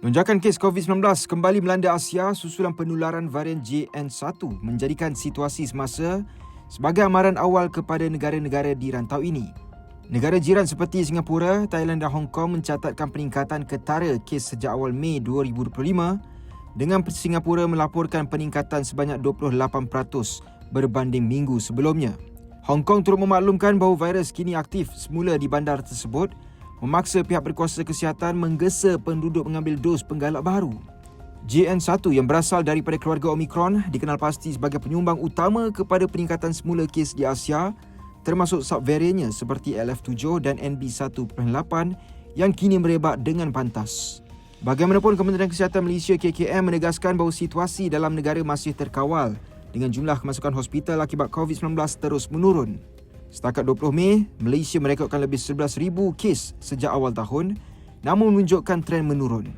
Lonjakan kes COVID-19 kembali melanda Asia susulan penularan varian JN1 menjadikan situasi semasa sebagai amaran awal kepada negara-negara di rantau ini. Negara jiran seperti Singapura, Thailand dan Hong Kong mencatatkan peningkatan ketara kes sejak awal Mei 2025 dengan Singapura melaporkan peningkatan sebanyak 28% berbanding minggu sebelumnya. Hong Kong turut memaklumkan bahawa virus kini aktif semula di bandar tersebut memaksa pihak berkuasa kesihatan menggesa penduduk mengambil dos penggalak baru. JN1 yang berasal daripada keluarga Omicron dikenal pasti sebagai penyumbang utama kepada peningkatan semula kes di Asia termasuk subvariannya seperti LF7 dan NB1.8 yang kini merebak dengan pantas. Bagaimanapun Kementerian Kesihatan Malaysia KKM menegaskan bahawa situasi dalam negara masih terkawal dengan jumlah kemasukan hospital akibat COVID-19 terus menurun. Setakat 20 Mei, Malaysia merekodkan lebih 11,000 kes sejak awal tahun namun menunjukkan tren menurun.